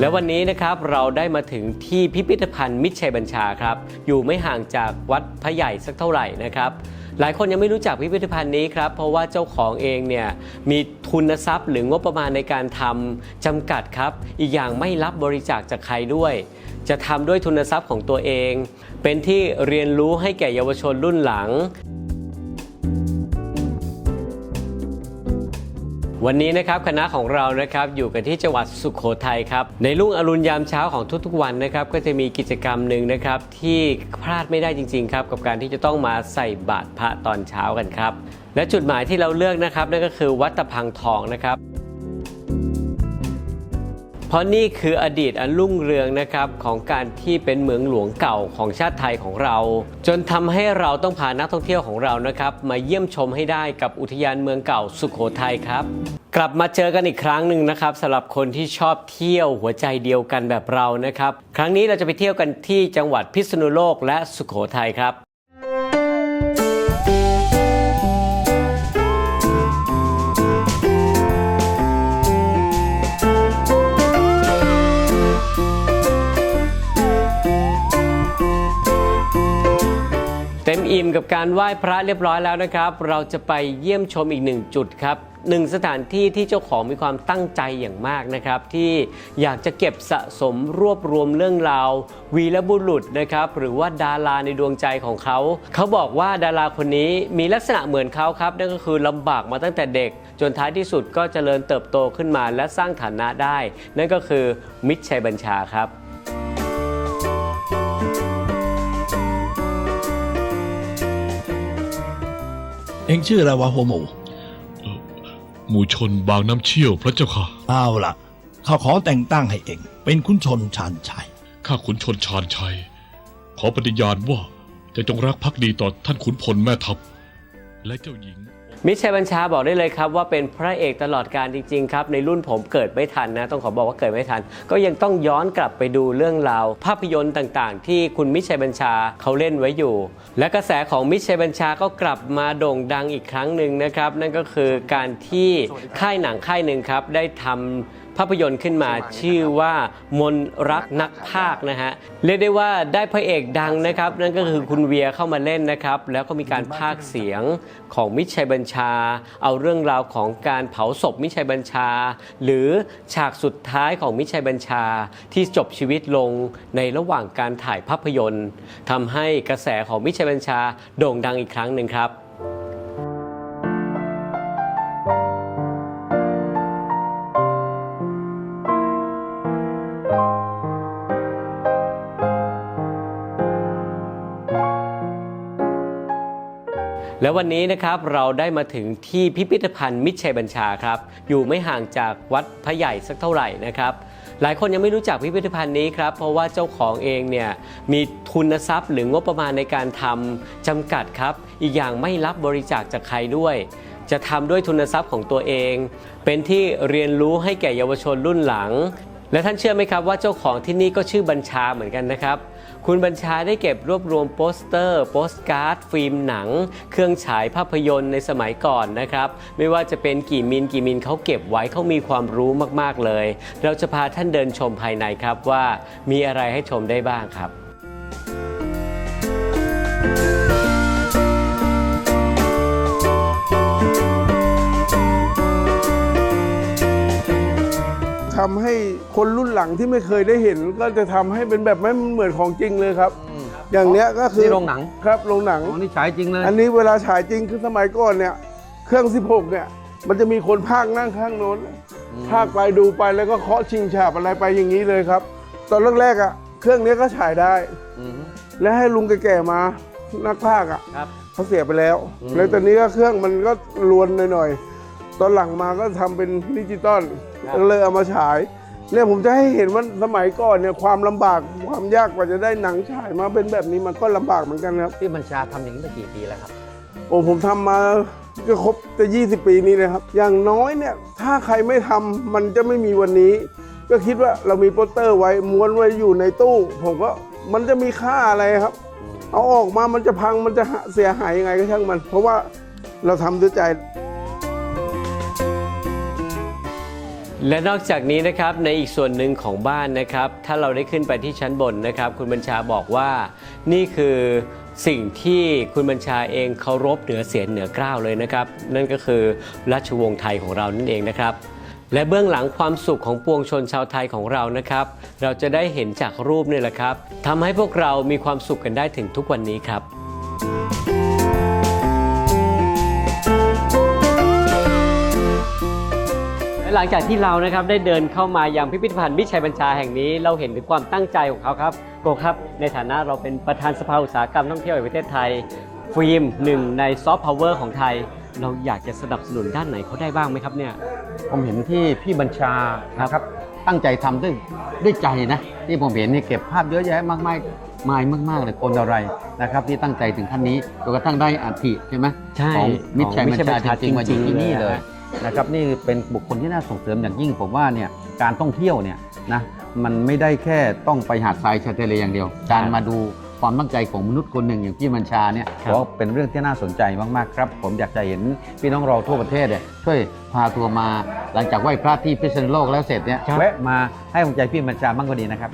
แล้ววันนี้นะครับเราได้มาถึงที่พิพิธภัณฑ์มิตรชัยบัญชาครับ อยู่ไม่ห่างจากวัดพระใหญ่สักเท่าไหร่นะครับ หลายคนยังไม่รู้จักพิพิธภัณฑ์นี้ครับ เพราะว่าเจ้าของเองเนี่ยมีทุนทรัพย์หรืองบประมาณในการทำจำกัดครับ อีกอย่างไม่รับบริจาคจากใครด้วย จะทำด้วยทุนทรัพย์ของตัวเอง เป็นที่เรียนรู้ให้แก่เยาวชนรุ่นหลัง วันนี้นะครับคณะของเรานะครับอยู่กันที่จังหวัดสุขโขทัยครับในรุ่งอรุณยามเช้าของทุกๆวันนะครับก็จะมีกิจกรรมหนึ่งนะครับที่พลาดไม่ได้จริงๆครับกับการที่จะต้องมาใส่บาตรพระตอนเช้ากันครับและจุดหมายที่เราเลือกนะครับนั่นก็คือวัดตะพังทองนะครับ ราะนี่คืออดีตอันรุ่งเรืองนะครับของการที่เป็นเมืองหลวงเก่าของชาติไทยของเรา จนทำให้เราต้องพานักท่องเที่ยวของเรานะครับมาเยี่ยมชมให้ได้กับอุทยานเมืองเก่าสุขโขทัยครับ กลับมาเจอกันอีกครั้งหนึ่งนะครับสำหรับคนที่ชอบเที่ยวหัวใจเดียวกันแบบเรานะครับ ครั้งนี้เราจะไปเที่ยวกันที่จังหวัดพิษณุโลกและสุขโขทัยครับ อิ่มกับการไหว้พระเรียบร้อยแล้วนะครับ เราจะไปเยี่ยมชมอีกหนึ่งจุดครับหนึ่งสถานที่ที่เจ้าของมีความตั้งใจอย่างมากนะครับ ที่อยากจะเก็บสะสมรวบรวมเรื่องราว วีรบุรุษนะครับ หรือว่าดาราในดวงใจของเขา เขาบอกว่าดาราคนนี้มีลักษณะเหมือนเขาครับ นั่นก็คือลำบากมาตั้งแต่เด็ก จนท้ายที่สุดก็เจริญเติบโตขึ้นมาและสร้างฐานะได้ นั่นก็คือมิตรชัยบัญชาครับ อ็งชื่ออะไรวะโฮโมหมู่ชนบางน้ำเชี่ยวพระเจ้าค่ะ เอาล่ะ ข้าขอแต่งตั้งให้เอ็งเป็นขุนชนชาญชัย ข้าขุนชนชาญชัย ขอปฏิญาณว่าจะจงรักภักดีต่อท่านขุนพลแม่ทัพและเจ้าหญิง มิชัยบัญชาบอกได้เลยครับว่าเป็นพระเอกตลอดการจริงๆครับในรุ่นผมเกิดไม่ทันนะ ต้องขอบอกว่าเกิดไม่ทัน ก็ยังต้องย้อนกลับไปดูเรื่องราว ภาพยนตร์ต่างๆ ที่คุณมิชัยบัญชาเขาเล่นไว้อยู่ และกระแสของมิชัยบัญชาก็กลับมาโด่งดังอีกครั้งหนึ่งนะครับ นั่นก็คือการที่ค่ายหนังค่ายหนึ่งครับได้ทำ ภาพยนตร์ขึ้นมาชื่อว่ามนรักนักภาคนะฮะเรียกได้ว่าได้พระเอกดังนะครับ นั่นก็คือคุณเวียเข้ามาเล่นนะครับ แล้วก็มีการพากย์เสียงของมิตรชัยบัญชา เอาเรื่องราวของการเผาศพมิตรชัยบัญชา หรือฉากสุดท้ายของมิตรชัยบัญชาที่จบชีวิตลงในระหว่างการถ่ายภาพยนตร์ทำให้กระแสของมิตรชัยบัญชาโด่งดังอีกครั้งหนึ่งครับ แล้ววันนี้นะครับเราได้มาถึงที่พิพิธภัณฑ์มิตรชัยบัญชาครับ อยู่ไม่ห่างจากวัดพระใหญ่สักเท่าไหร่นะครับ หลายคนยังไม่รู้จักพิพิธภัณฑ์นี้ครับ เพราะว่าเจ้าของเองเนี่ยมีทุนทรัพย์หรืองบประมาณในการทำจำกัดครับ อีกอย่างไม่รับบริจาคจากใครด้วยจะทำด้วยทุนทรัพย์ของตัวเอง เป็นที่เรียนรู้ให้แก่เยาวชนรุ่นหลัง และท่านเชื่อไหมครับว่าเจ้าของที่นี่ก็ชื่อบัญชาเหมือนกันนะครับ คุณบัญชาได้เก็บรวบรวมโปสเตอร์ โปสการ์ด ฟิล์มหนัง เครื่องฉายภาพยนตร์ในสมัยก่อนนะครับ ไม่ว่าจะเป็นกี่มิลกี่มิลเขาเก็บไว้เขามีความรู้มากๆเลย เราจะพาท่านเดินชมภายในครับว่ามีอะไรให้ชมได้บ้างครับ ทำให้คนรุ่นหลังที่ไม่เคยได้เห็น ก็จะทำให้เป็นแบบไม่เหมือนของจริงเลยครับ อย่างเนี้ยก็คือนี่โรงหนังครับโรงหนังอ๋อนี่ฉายจริงเลยอันนี้เวลาฉายจริงคือสมัยก่อนเนี่ย เครื่อง 16 เนี่ย มันจะมีคนพากย์นั่งข้างโน้นพากย์ไปดูไปแล้วก็เคาะชิงฉาบอะไรไปอย่างนี้เลยครับ ตอนแรกๆอะเครื่องนี้ก็ฉายได้อืมแล้วให้ลุงแก่ๆมานักพากย์อะครับเขาเสียไปแล้วอืมแล้วตอนนี้ก็เครื่องมันก็ลวนหน่อยๆ ตอนหลังมาก็ทำเป็นดิจิตอลก็เลยเอามาฉายเนี่ยผมจะให้เห็นว่าสมัยก่อนเนี่ยความลำบากความยากกว่าจะได้หนังฉายมาเป็นแบบนี้มันก็ลำบากเหมือนกันครับ พี่บัญชาทำอย่างนี้มากี่ปีแล้วครับ โอ้ผมทำมาก็ครบจะ 20 ปีนี้เลยครับ อย่างน้อยเนี่ย ถ้าใครไม่ทำมันจะไม่มีวันนี้ ก็คิดว่าเรามีโปสเตอร์ไว้ม้วนไว้อยู่ในตู้ ผมก็มันจะมีค่าอะไรครับ เอาออกมามันจะพังมันจะหาเสียหายยังไงก็ช่างมัน เพราะว่าเราทำด้วยใจ และนอกจากนี้นะครับในอีกส่วนหนึ่งของบ้านนะครับ ถ้าเราได้ขึ้นไปที่ชั้นบนนะครับ คุณบัญชาบอกว่านี่คือสิ่งที่คุณบัญชาเองเคารพเหนือเสียนเหนือเกล้าวเลยนะครับ นั่นก็คือราชวงศ์ไทยของเรานั่นเองนะครับ และเบื้องหลังความสุขของปวงชนชาวไทยของเรานะครับ เราจะได้เห็นจากรูปนี่แหละครับทำให้พวกเรามีความสุขกันได้ถึงทุกวันนี้ครับ หลังจากที่เรานะครับได้เดินเข้ามายังพิพิธภัณฑ์มิตรชัยบัญชาแห่งนี้ เราเห็นถึงความตั้งใจของเขาครับโกครับในฐานะเราเป็นประธานสภาอุตสาหกรรมท่องเที่ยวแห่งประเทศไทย ฟิล์มหนึ่งในซอฟต์พาวเวอร์ของไทย เราอยากจะสนับสนุนด้านไหนเขาได้บ้างไหมครับเนี่ย ผมเห็นที่พี่บัญชานะครับตั้งใจทำด้วยด้วยใจนะ ที่ผมเห็นนี่เก็บภาพเยอะแยะมากมายมายมากๆเลยคนอะไรนะครับที่ตั้งใจถึงขั้นนี้จนกระทั่งได้อัฐิใช่ไหมใช่ของมิตรชัยของมิบัตรชัญยบัญชาชาจริงๆมาอยู่ที่นี่จริงๆเลย นะครับนี่เป็นบุคคลที่น่าส่งเสริมอย่างยิ่งผมว่าเนี่ยการท่องเที่ยวเนี่ยนะมันไม่ได้แค่ต้องไปหาดทรายชายทะเลอย่างเดียว การมาดูความตั้งใจของมนุษย์คนหนึ่งอย่างพี่มัญชาเนี่ยครับ ก็เป็นเรื่องที่น่าสนใจมากๆครับ ผมอยากจะเห็นพี่น้องเราทั่วประเทศเนี่ยช่วยพาทัวร์มาหลังจากไหว้พระที่พิษณุโลกแล้วเสร็จเนี่ยแวะมาให้กำลังใจพี่มัญชาบ้างก็ดีนะครับ